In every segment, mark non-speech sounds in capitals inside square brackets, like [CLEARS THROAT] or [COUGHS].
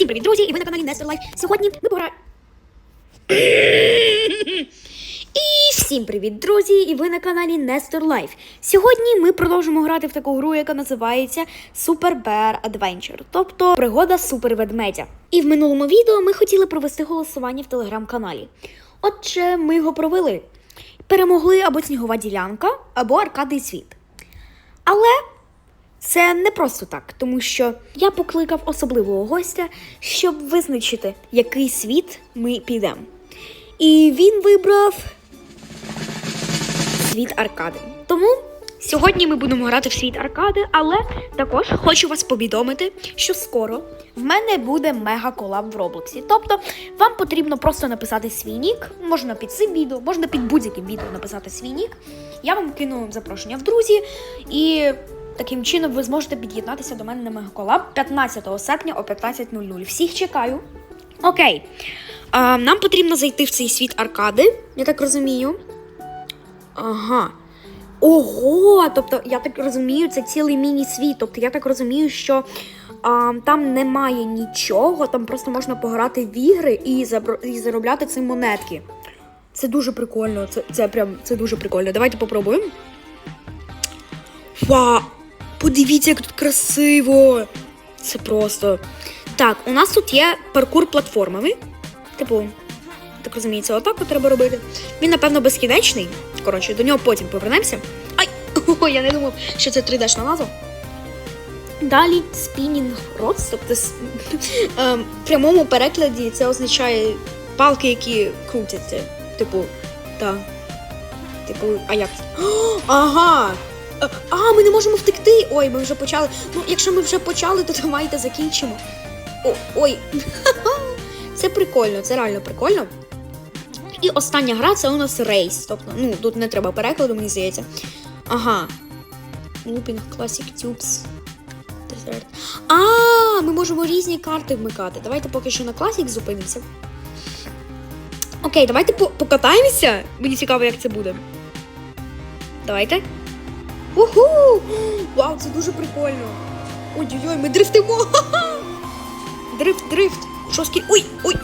Всім привіт, друзі! І ви на каналі Nester Life. Сьогодні ми пограємо. І всім привіт, друзі! І ви на каналі Nester Life. Сьогодні ми продовжимо грати в таку гру, яка називається Super Bear Adventure, тобто пригода супер ведмедя. І в минулому відео ми хотіли провести голосування в телеграм-каналі. Отже, ми його провели. Перемогли або снігова ділянка, або аркадний світ. Але це не просто так, тому що я покликав особливого гостя, щоб визначити, який світ ми підемо. І він вибрав світ аркади. Тому сьогодні ми будемо грати в світ аркади, але також хочу вас повідомити, що скоро в мене буде мега колаб в Роблоксі. Тобто вам потрібно просто написати свій нік, можна під цим відео, можна під будь-яким відео написати свій нік. Я вам кину запрошення в друзі і. Таким чином ви зможете під'єднатися до мене на мегаколаб 15 серпня о 15.00. Всіх чекаю. Окей. А, нам потрібно зайти в цей світ аркади, я так розумію. Ага. Ого! Тобто, я так розумію, це цілий міні-світ. Тобто, я так розумію, що а, там немає нічого, там просто можна пограти в ігри і, забро- і заробляти цим монетки. Це дуже прикольно. Це, це прям це дуже прикольно. Давайте попробуємо. Ва! Подивіться, як тут красиво! Це просто. Так, у нас тут є паркур платформами. Типу, так розумію, це отак от треба робити. Він, напевно, безкінечний. Коротше, до нього потім повернемося. Ай! [LAUGHS] О, я не думав, що це 3D-шна назва. Далі спінінг родс, тобто [LAUGHS] ем, в прямому перекладі це означає палки, які крутяться. Типу, так. Типу, а як? [GASPS] Ага! Е, А, ми не можемо втекти. Ой, ми вже почали. Ну, якщо ми вже почали, то давайте закінчимо. О, ой. [LAUGHS] Це прикольно, це реально прикольно. І остання гра це у нас рейс. Тобто, ну, тут не треба перекладу, мені здається. Ага. Looping Classic Tubes. А, ми можемо різні карти вмикати. Давайте поки що на Classic зупинимося. Окей, давайте покатаємося. Мені цікаво, як це буде. Давайте. Уху! Вау, це дуже прикольно. Ой-ой-ой, ми дрифтимо! [LAUGHS] Дрифт, дрифт. Що скі... Ой, ой!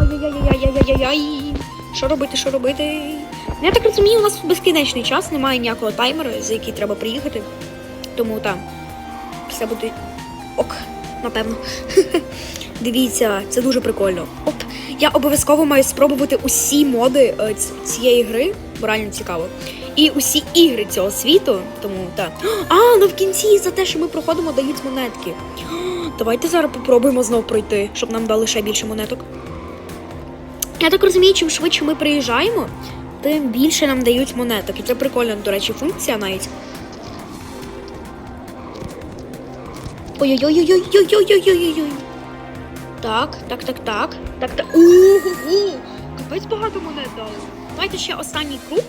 Ой-ой-ой-ой-ой-ой-ой. Що робити, що робити? Я так розумію, у нас безкінечний час, немає ніякого таймера, за який треба приїхати. Тому там все буде ок, напевно. [LAUGHS] Дивіться, це дуже прикольно. Оп, я обов'язково маю спробувати усі моди е, цієї гри, бо реально цікаво. І усі ігри цього світу, тому так. А, ну в кінці за те, що ми проходимо, дають монетки. Давайте зараз попробуємо знов пройти, щоб нам дали ще більше монеток. Я так розумію, чим швидше ми приїжджаємо, тим більше нам дають монеток. І це прикольна, до речі, функція навіть. Ой-ой-ой-ой-ой-ой-ой-ой-ой-ой. Так, так, так, так. Так, так. Ого! Капець багато монет дали. Давайте ще останній круг.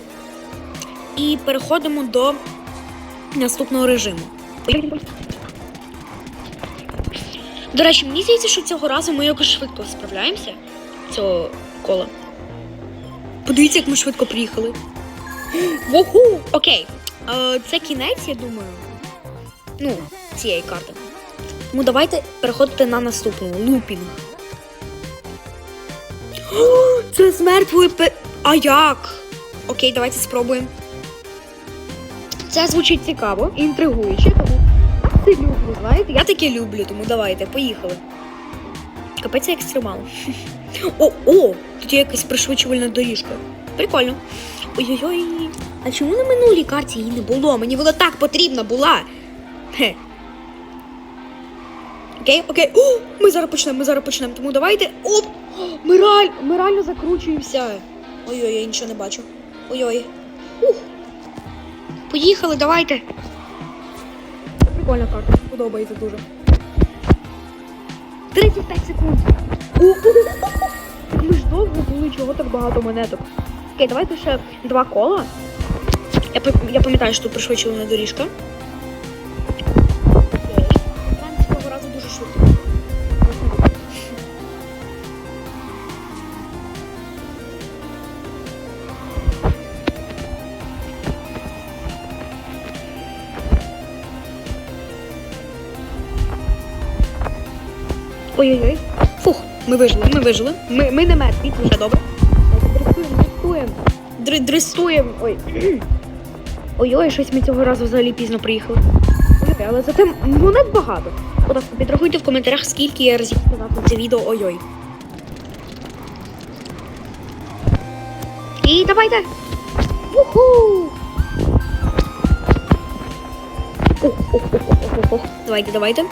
І переходимо до наступного режиму. До речі, мені здається, що цього разу ми якось швидко справляємося цього кола. Подивіться, як ми швидко приїхали. Воху! Окей. Е, це кінець, я думаю. Ну, цієї карти. Ну, давайте переходити на наступну лупінг. Це з мертвої пе... А як? Окей, давайте спробуємо. Це звучить цікаво, інтригуюче, тому це люблю, знаєте? Я таке люблю, тому давайте, поїхали. Капець екстремал. [LAUGHS] О, о! Тут є якась пришвидшувальна доріжка. Прикольно. Ой-ой-ой. А чому на минулій карті її не було? Мені вона так потрібна була. Хе. Окей, окей. О, ми зараз почнемо, ми зараз почнемо. Тому давайте. Оп! Ми, реаль... ми реально закручуємося. Ой-ой, я нічого не бачу. Ой-ой. Ух. Поїхали, давайте. Це прикольна карта, подобається дуже. 35 секунд. Ми ж довго були, чого так багато монеток. Окей, давайте ще два кола. Я, я пам'ятаю, що тут пришвидшувана доріжка. Ой-ой-ой. Фух, ми вижили, ми вижили. Ми, ми не мертві, вже добре. Дрестуємо, дрестуємо. Др, дрестуємо. Ой. [CLEARS THROAT] Ой-ой, щось ми цього разу взагалі пізно приїхали. Але зате монет багато. Будь ласка, підрахуйте в коментарях, скільки я разів сказав на це відео ой-ой. І давайте. Уху! Давайте, давайте.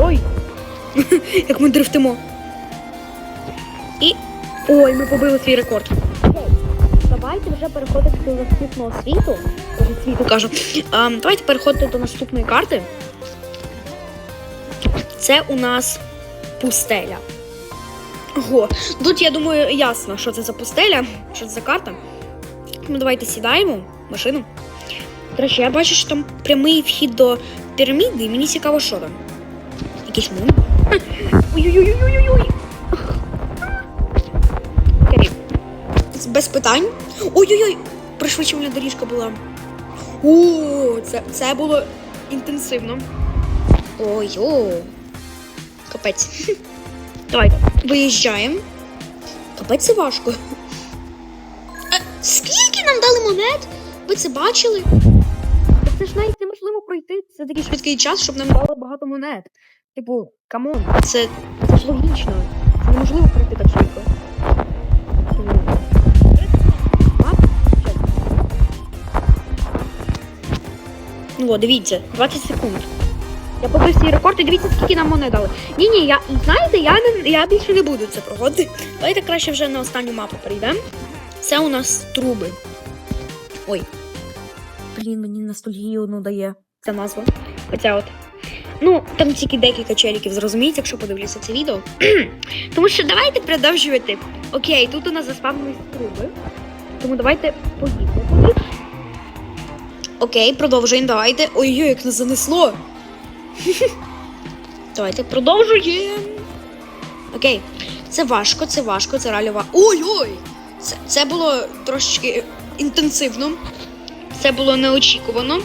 Ой. [LAUGHS] Як ми дрифтимо. І. Ой, ми побили свій рекорд. Давайте вже переходити до наступного світу. Світу кажу. А, давайте переходити до наступної карти. Це у нас пустеля. Ого, тут я думаю, ясно, що це за пустеля, що це за карта. Ну, давайте сідаємо в машину. До речі, я бачу, що там прямий вхід до піраміди, і мені цікаво, що там. Якийсь мун. Ой-ой-ой-ой-ой-ой. Окей. Без питань. Ой-ой-ой! Пришвидшувальна доріжка була. О, це, це було інтенсивно. Ой-ой. Капець. Давайте, виїжджаємо. Капець це важко. Е, скільки нам дали монет? Ви це бачили? Це ж навіть неможливо пройти. Це такий швидкий час, щоб нам дали багато монет. Типу, камон, це, це ж логічно. Це неможливо пройти так швидко. О, дивіться, 20 секунд. Я побив свій рекорд і дивіться, скільки нам монет дали. Ні, ні, я знаєте, я не я більше не буду це проходити. Давайте краще вже на останню мапу перейдемо. Це у нас труби. Ой. Блін, мені ностальгію одну дає ця назва. Оця от. Ну, там тільки декілька челіків зрозуміють, якщо подивлюся це відео. [CLEARS THROAT] Тому що давайте продовжувати. Окей, тут у нас заспавнились труби. Тому давайте поїдемо. Окей, продовжуємо, давайте. Ой-ой, як нас занесло. [LAUGHS] Давайте продовжуємо. Окей. Це важко, це важко, це реально. Ой-ой! Це, це було трошечки інтенсивно. Це було неочікувано.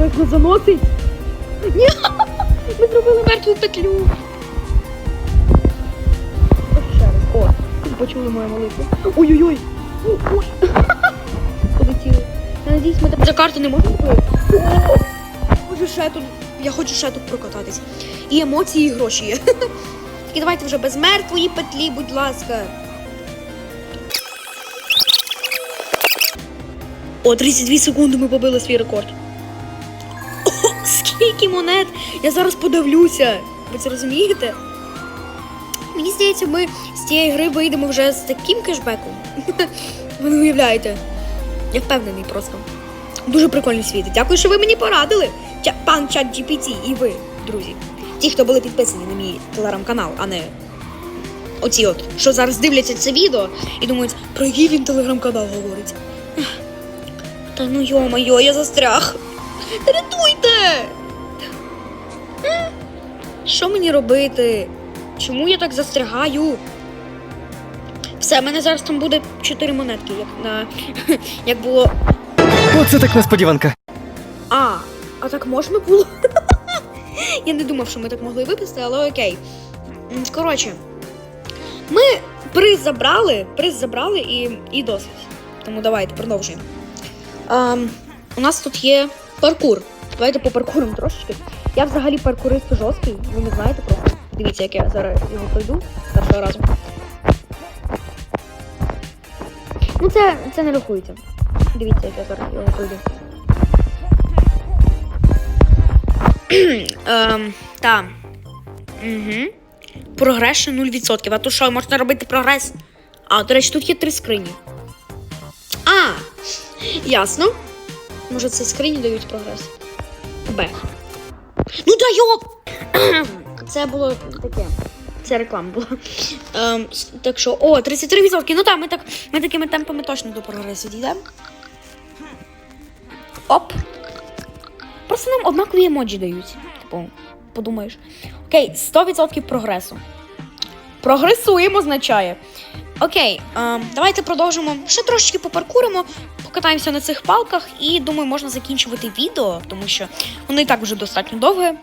Як нас заносить? Ні! Ми зробили мертву петлю. Ще раз. О, почули мою молитву. Ой-ой-ой! Полетіли. Я надіюсь, ми так за карту не можемо пройти. Хочу ще тут. Я хочу ще тут прокататись. І емоції, і гроші є. Тільки давайте вже без мертвої петлі, будь ласка. О, 32 секунди ми побили свій рекорд. Скільки монет! Я зараз подивлюся. Ви це розумієте? Мені здається, ми з цієї гри вийдемо вже з таким кешбеком. [LAUGHS] Ви не уявляєте. Я впевнений просто. Дуже прикольний світ. Дякую, що ви мені порадили. Ча- пан чат GPT і ви, друзі. Ті, хто були підписані на мій телеграм-канал, а не оці от, що зараз дивляться це відео і думають, про який він телеграм-канал говорить. Та ну йо-моє, я застряг. Рятуйте! Що мені робити? Чому я так застрягаю? Все, в мене зараз там буде 4 монетки, як на [LAUGHS] як було Оце так несподіванка. А, а так можна було? [LAUGHS] Я не думав, що ми так могли виписати, але окей. Коротше, ми приз забрали, приз забрали і, і досить. Тому давайте продовжуємо. Ем, у нас тут є паркур. Давайте по паркурам трошечки. Я взагалі паркурист жорсткий, ви не знаєте просто. Дивіться, як я зараз його пройду першого разу. Ну, це, це не рахується. Дивіться, як я зараз його пройду. [CLEARS THROAT] Ем, так. Угу. Прогрес ще 0%. А то що, можна робити прогрес? А, до речі, тут є три скрині. А! Ясно. Може, це скрині дають прогрес? Б. Ну да йоп! [COUGHS] Це було таке. Це реклама була. Ем, так що, о, 33%. Ну так, ми так, ми такими темпами точно до прогресу дійдемо. Оп. Просто нам однакові емоджі дають. Типу, подумаєш. Окей, 100% прогресу. Прогресуємо, означає. Окей, ем, давайте продовжимо. Ще трошечки попаркуримо, покатаємося на цих палках і думаю, можна закінчувати відео, тому що воно і так вже достатньо довге.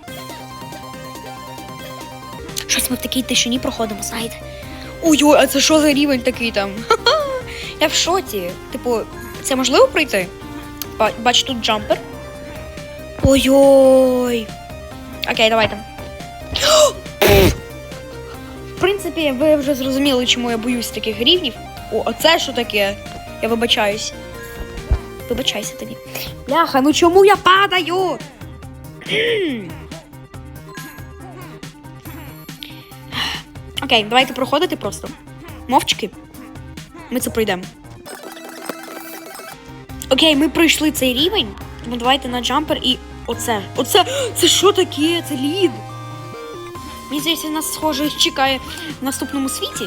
Щось ми в такій тишині проходимо, знаєте. Ой-ой, а це що за рівень такий там? Я в шоці. Типу, це можливо пройти? Ба- Бач, тут джампер. Ой-ой. Окей, давайте. В принципі, ви вже зрозуміли, чому я боюсь таких рівнів. О, а це що таке? Я вибачаюсь. Вибачайся тобі. Бляха, ну чому я падаю? Окей, давайте проходити просто. Мовчки. Ми це пройдемо. Окей, ми пройшли цей рівень. Тому давайте на джампер і оце. Оце. Це що таке? Це лід. Мені здається, нас схоже чекає в наступному світі.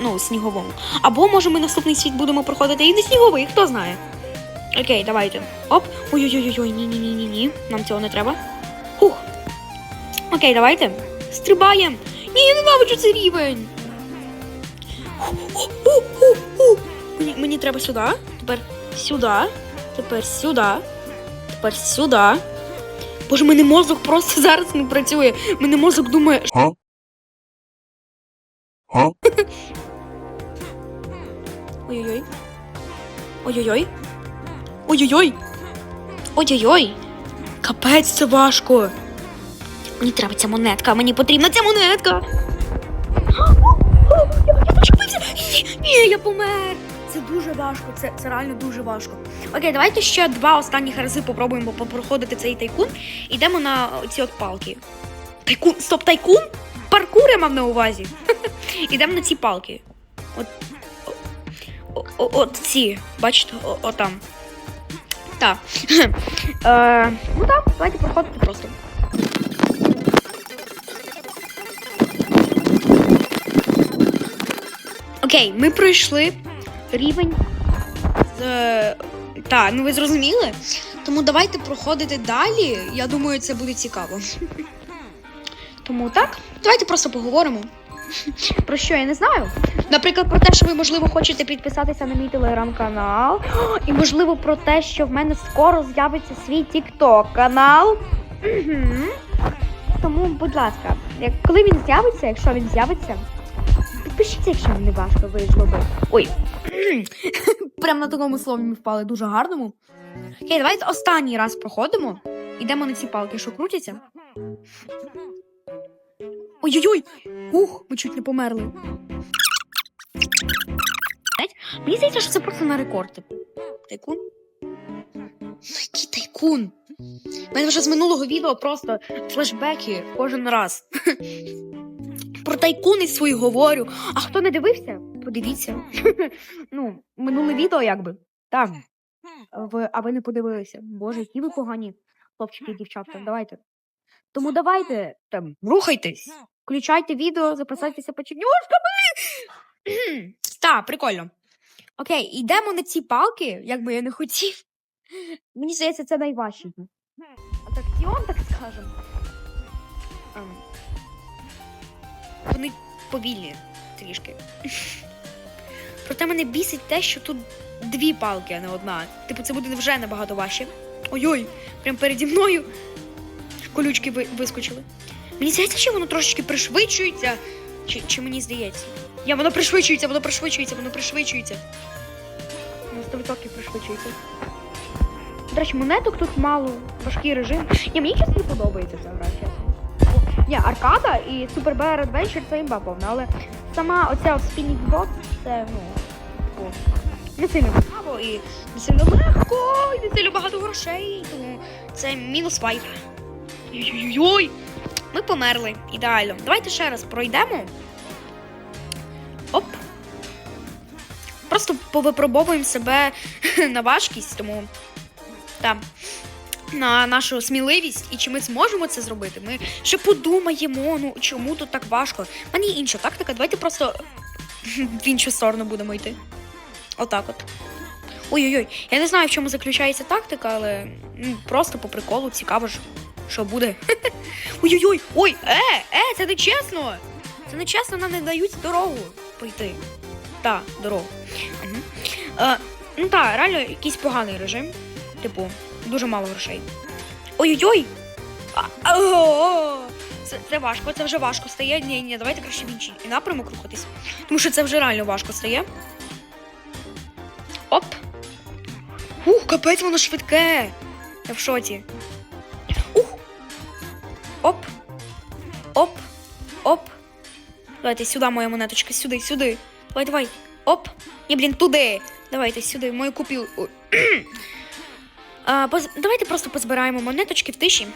Ну, сніговому. Або може ми наступний світ будемо проходити і не сніговий, хто знає. Окей, давайте. Оп. Ой-ой-ой-ой, ні-ні-ні-ні-ні. Нам цього не треба. Хух. Окей, давайте. Стрибаємо. Ні, я ненавиджу цей рівень. Мені, мені треба сюди. Тепер сюди. Тепер сюди. Тепер сюди. Боже, мене мозок просто [LAUGHS] зараз не працює. Мене мозок думає? Huh? Ой-ой-ой. Ой-ой-ой. Ой-ой-ой. Ой-ой-ой. Капець, це важко. Мені треба ця монетка, мені потрібна ця монетка. Я [GASPS] зачепився. Ні, я помер. Це дуже важко, це, це реально дуже важко. Окей, давайте ще два останніх рази попробуємо попроходити цей тайкун. Ідемо на ці от палки. Тайкун, стоп, тайкун? Паркур я мав на увазі. [LAUGHS] Ідемо на ці палки. От о- о- От ці, бачите, о- отам. Так. [LAUGHS] Е, ну так, давайте проходити просто. Окей, ми пройшли рівень з. е, Так, ну ви зрозуміли? Тому давайте проходити далі. Я думаю, це буде цікаво. [LAUGHS] Тому так, давайте просто поговоримо. [LAUGHS] Про що я не знаю. Наприклад, про те, що ви, можливо, хочете підписатися на мій телеграм-канал. І, можливо, про те, що в мене скоро з'явиться свій тікток канал. Тому, будь ласка, як, коли він з'явиться, якщо він з'явиться, підпишіться, якщо вам не важко вийшло би. Ой. [LAUGHS] Прямо на такому слові ми впали дуже гарному. Окей, давайте останній раз проходимо. Ідемо на ці палки, що крутяться. Ой-ой-ой! Ух, ми чуть не померли. Мені здається, що це просто на рекорд. типу. Тайкун? Ну, який тайкун? У мене вже з минулого відео просто флешбеки кожен раз. [LAUGHS] Про тайкун і свої говорю. А хто не дивився, подивіться. [LAUGHS] ну, минуле відео якби. Так. Ви, а ви не подивилися. Боже, які ви погані хлопчики і дівчатка. Давайте. Тому давайте там рухайтесь. Включайте відео, записайтеся почернюшками. [CLEARS THROAT] Так, прикольно. Окей, йдемо на ці палки, як би я не хотів. Мені здається, це найважче. Атракціон, так скажемо. Ем, Вони повільні трішки. Проте мене бісить те, що тут дві палки, а не одна. Типу, це буде вже набагато важче. Ой-ой, прям переді мною колючки ви- вискочили. Мені здається, що воно трошечки пришвидшується. Чи, чи мені здається? Я, воно пришвидшується, воно пришвидшується, воно пришвидшується. На 100% пришвидшується. До речі, монеток тут мало, важкий режим. Ні, мені чесно подобається ця гра, чесно. Ні, аркада і Super Bear Adventure це імба повна, але сама оця от Spinning Blocks, це, ну, типу, не сильно цікаво і не сильно легко, і не сильно багато грошей, тому це мінус вайп. Ой-ой-ой! Ми померли. Ідеально. Давайте ще раз пройдемо. Оп. Просто повипробовуємо себе [LAUGHS] на важкість, тому там на нашу сміливість і чи ми зможемо це зробити. Ми ще подумаємо, ну чому тут так важко. У мене є інша тактика. Давайте просто [LAUGHS] в іншу сторону будемо йти. Отак от. Ой-ой-ой, я не знаю, в чому заключається тактика, але ну, просто по приколу цікаво ж, що буде. [LAUGHS] Ой-ой-ой, ой, е, е, це не чесно. Це не чесно, нам не дають дорогу пройти. Так, дорогу. Угу. Е, ну так, реально якийсь поганий режим. Типу, дуже мало грошей. Ой-ой-ой! Це, це важко, це вже важко стає. Ні, ні, давайте краще в інший напрямок рухатись. Тому що це вже реально важко стає. Оп. Ух, капець, воно швидке. Я в шоці. Оп. Оп. Оп. Давайте сюди, моя монеточка, сюди, сюди. Давай, давай. Оп. Ні, блін, туди. Давайте сюди, мою. Ой. А, поз... Давайте просто позбираємо монеточки в тиші.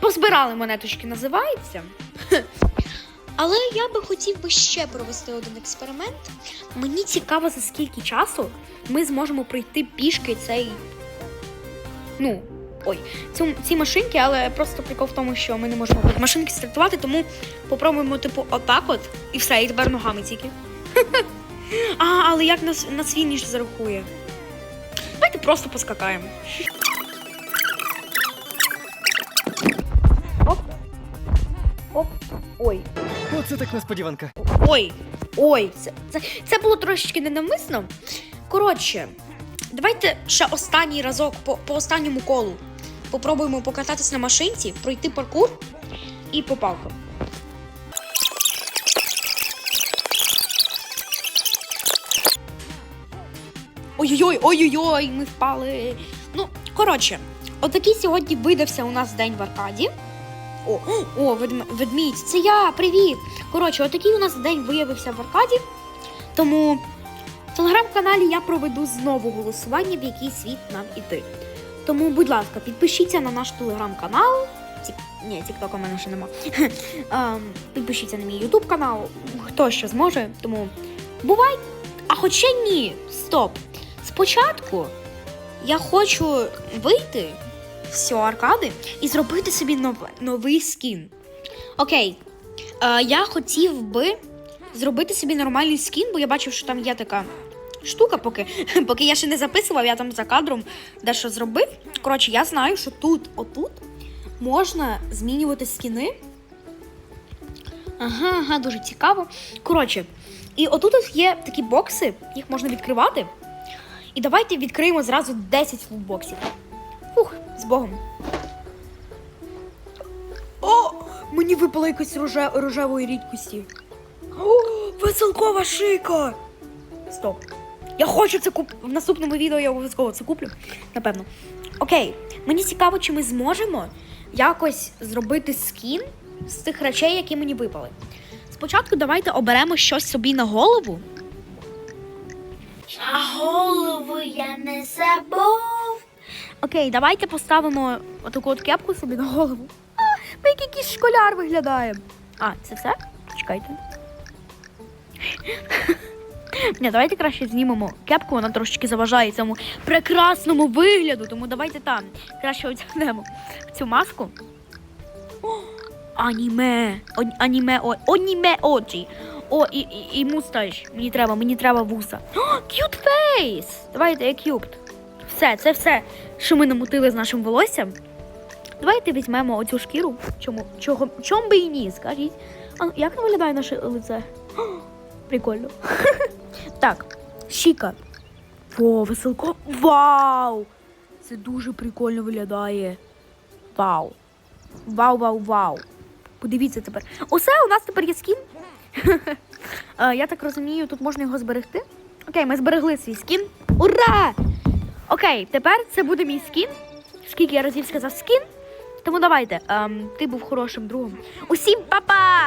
Позбирали монеточки, називається. Але я би хотів би ще провести один експеримент. Мені цікаво, за скільки часу ми зможемо пройти пішки цей. Ну, ой, цю, ці машинки, але просто прикол в тому, що ми не можемо машинки стартувати, тому попробуємо, типу, отак от, і все, і тепер ногами тільки. [LAUGHS] А, але як нас, нас фініш зарахує? Давайте просто поскакаємо. Оп. Оп. Ой. Оце так несподіванка. Ой. Ой. Це, це, це було трошечки ненавмисно. Коротше, давайте ще останній разок по, по останньому колу. Попробуємо покататись на машинці, пройти паркур і по палкам. Ой-ой-ой, ой-ой-ой, ми впали. Ну, коротше, отакий сьогодні видався у нас день в Аркаді. О, о, ведмідь, це я, привіт! Коротше, отакий у нас день виявився в Аркаді. Тому в телеграм-каналі я проведу знову голосування, в який світ нам іти. Тому, будь ласка, підпишіться на наш телеграм-канал. Тік... Ні, тіктока в мене ще нема. [LAUGHS] Ем, підпишіться на мій ютуб канал, хто що зможе. Тому бувай. А хоча ні, стоп. Спочатку я хочу вийти з цього аркади і зробити собі нов- новий скін. Окей. Е, я хотів би зробити собі нормальний скін, бо я бачив, що там є така штука, поки, [LAUGHS] поки я ще не записував, я там за кадром дещо зробив. Коротше, я знаю, що тут, отут, можна змінювати скіни. Ага, ага, дуже цікаво. Коротше, і отут ось є такі бокси, їх можна відкривати. І давайте відкриємо зразу 10 фулбоксів. Фух, з Богом. О! Мені випало якось роже... рожевої рідкості. О, веселкова шика! Стоп. Я хочу це куп... В наступному відео я обов'язково це куплю. Напевно. Окей. Мені цікаво, чи ми зможемо якось зробити скін з тих речей, які мені випали. Спочатку давайте оберемо щось собі на голову. А голову я не забув. Окей, давайте поставимо отаку от кепку собі на голову. А, ми як якийсь школяр виглядаємо. А, це все? Чекайте. Ні, давайте краще знімемо кепку, вона трошечки заважає цьому прекрасному вигляду, тому давайте там краще одягнемо цю маску. О, аніме. О, аніме, о, аніме очі. О, і, і, і мусташ. Мені треба, мені треба вуса. Cute face! Давайте, cute. Все, це все, що ми намутили з нашим волоссям. Давайте візьмемо оцю шкіру. Чому? Чого? Чом би і ні, скажіть. А як виглядає наше лице? Прикольно. [LAUGHS] так, Шіка. О, веселко. Вау! Це дуже прикольно виглядає. Вау. Вау, вау, вау. Подивіться тепер. Усе, у нас тепер є скін. [LAUGHS] Е, Я так розумію, тут можна його зберегти. Окей, ми зберегли свій скін. Ура! Окей, тепер це буде мій скін. Скільки я разів сказав скін. Тому давайте. Ем, ти був хорошим другом. Усім па-па!